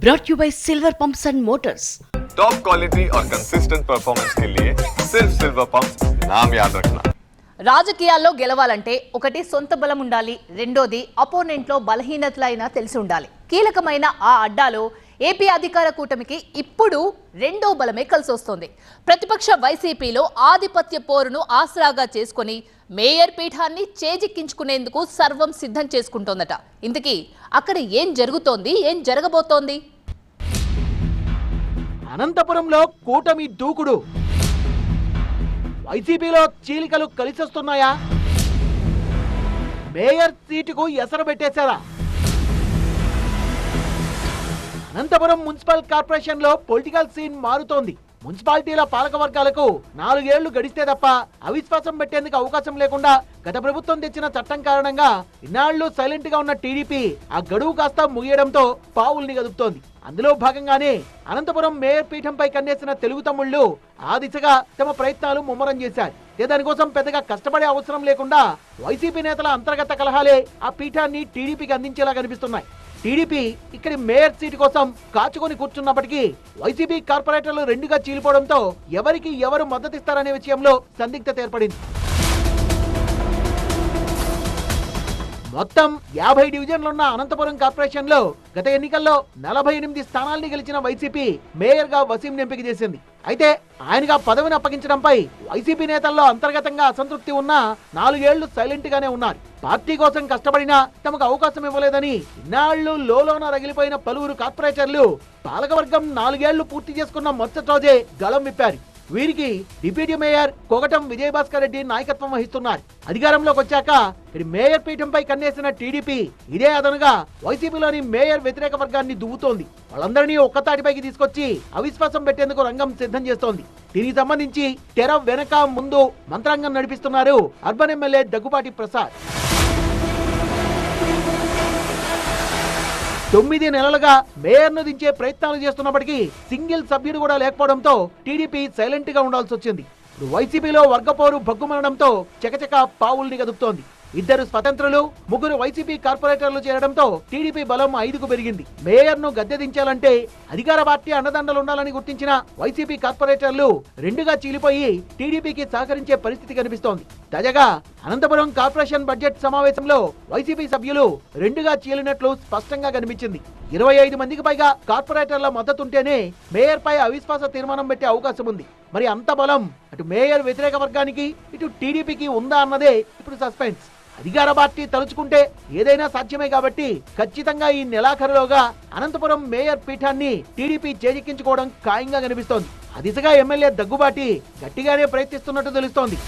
brought you by Silver Pumps and Motors. Top quality और consistent performance के लिए सिर्फ सिल्वर पंप नाम याद रखना రాజకీయాల్లో గెలవాలంటే ఒకటి సొంత బలం ఉండాలి రెండోది అపోనెంట్లో బలహీనతలైనా తెలిసి ఉండాలి కీలకమైన ఆ అడ్డాలో ఏపీ అధికార కూటమికి ఇప్పుడు రెండో బలమే కలిసి వస్తోంది ప్రతిపక్ష వైసీపీలో ఆధిపత్య పోరును ఆసరాగా చేసుకొని మేయర్ పీఠాన్ని చేజిక్కించుకునేందుకు సర్వం సిద్ధం చేసుకుంటోందట ఇంతకీ అక్కడ ఏం జరుగుతోంది ఏం జరగబోతోంది అనంతపురంలో కూటమి దూకుడు. వైసీపీలో చీలికలు కలిసొస్తున్నాయా? మేయర్ సీటుకు ఎసరు పెట్టేశారా? అనంతపురం మున్సిపల్ కార్పొరేషన్లో పొలిటికల్ సీన్ మారుతోంది. మున్సిపాలిటీల పాలక వర్గాలకు నాలుగేళ్ళు గడిస్తే తప్ప అవిశ్వాసం పెట్టేందుకు అవకాశం లేకుండా గత ప్రభుత్వం తెచ్చిన చట్టం కారణంగా ఇన్నాళ్ళు సైలెంట్గా ఉన్న టీడీపీ ఆ గడువు కాస్త ముగియడంతో పావుల్ని గదుపుతోంది అందులో భాగంగానే అనంతపురం మేయర్ పీఠంపై కన్నేసిన తెలుగు తమ్ముళ్ళు ఆ దిశగా తమ ప్రయత్నాలు ముమ్మరం చేశారు. దానికోసం పెద్దగా కష్టపడే అవసరం లేకుండా వైసీపీ నేతల అంతర్గత కలహాలే ఆ పీఠాన్ని టీడీపీకి అందించేలా కనిపిస్తున్నాయి. టీడీపీ ఇక్కడి మేయర్ సీటు కోసం కాచుకొని కూర్చున్నప్పటికీ వైసీపీ కార్పొరేటర్లు రెండుగా చీలిపోవడంతో ఎవరికి ఎవరు మద్దతిస్తారనే విషయంలో సందిగ్ధత ఏర్పడింది. మొత్తం యాభై డివిజన్లున్న అనంతపురం కార్పొరేషన్లో గత ఎన్నికల్లో నలభై ఎనిమిది స్థానాల్ని గెలిచిన వైసీపీ మేయర్గా వసీం ఎంపిక చేసింది. అయితే ఆయనగా పదవిని అప్పగించడంపై వైసీపీ నేతల్లో అంతర్గతంగా అసంతృప్తి ఉన్నా నాలుగేళ్ళు సైలెంట్ గానే ఉన్నారు. పార్టీ కోసం కష్టపడినా తమకు అవకాశం ఇవ్వలేదని ఇన్నాళ్ళు లోలోన రగిలిపోయిన పలువురు కార్పొరేటర్లు పాలకవర్గం నాలుగేళ్ళు పూర్తి చేసుకున్న మొదటి రోజే గలం విప్పారు. వీరికి డిప్యూటీ మేయర్ కోగటం విజయభాస్కర్ రెడ్డి నాయకత్వం వహిస్తున్నారు. అధికారంలోకి వచ్చాక ఇది మేయర్ పీఠంపై కన్నేసిన టీడీపీ ఇదే అదనుగా వైసీపీలోని మేయర్ వ్యతిరేక వర్గాన్ని దువ్వుతోంది. వాళ్ళందరినీ ఒక్కతాటిపైకి తీసుకొచ్చి అవిశ్వాసం పెట్టేందుకు రంగం సిద్ధం చేస్తోంది. దీనికి సంబంధించి తెర వెనక ముందు మంత్రాంగం నడిపిస్తున్నారు అర్బన్ ఎమ్మెల్యే దగ్గుపాటి ప్రసాద్. తొమ్మిది నెలలుగా మేయర్ను దించే ప్రయత్నాలు చేస్తున్నప్పటికీ సింగిల్ సభ్యుడు కూడా లేకపోవడంతో టీడీపీ సైలెంట్గా ఉండాల్సి వచ్చింది. ఇప్పుడు వైసీపీలో వర్గపోరు భగ్గుమనడంతో చకచక పావుల్ని గదుపుతోంది. ఇద్దరు స్వతంత్రులు ముగ్గురు వైసీపీ కార్పొరేటర్లు చేరడంతో టీడీపీ బలం ఐదుకు పెరిగింది. మేయర్ను గద్దె దించాలంటే అధికార పార్టీ అండదండలు ఉండాలని గుర్తించిన వైసీపీ కార్పొరేటర్లు రెండుగా చీలిపోయి టీడీపీకి సహకరించే పరిస్థితి కనిపిస్తోంది. తాజాగా అనంతపురం కార్పొరేషన్ బడ్జెట్ సమావేశంలో వైసీపీ సభ్యులు రెండుగా చీలినట్లు స్పష్టంగా కనిపించింది. ఇరవై ఐదు మందికి పైగా కార్పొరేటర్ల మద్దతుంటేనే మేయర్ పై అవిశ్వాస తీర్మానం పెట్టే అవకాశం ఉంది. మరి అంత బలం అటు మేయర్ వ్యతిరేక వర్గానికి ఇటు టీడీపీకి ఉందా అన్నదే ఇప్పుడు సస్పెన్స్. అధికార పార్టీ తలుచుకుంటే ఏదైనా సాధ్యమే కాబట్టి ఖచ్చితంగా ఈ నెలాఖరులోగా అనంతపురం మేయర్ పీఠాన్ని టీడీపీ చేజిక్కించుకోవడం ఖాయంగా కనిపిస్తోంది. ఆ దిశగా ఎమ్మెల్యే దగ్గుబాటి గట్టిగానే ప్రయత్నిస్తున్నట్టు తెలుస్తోంది.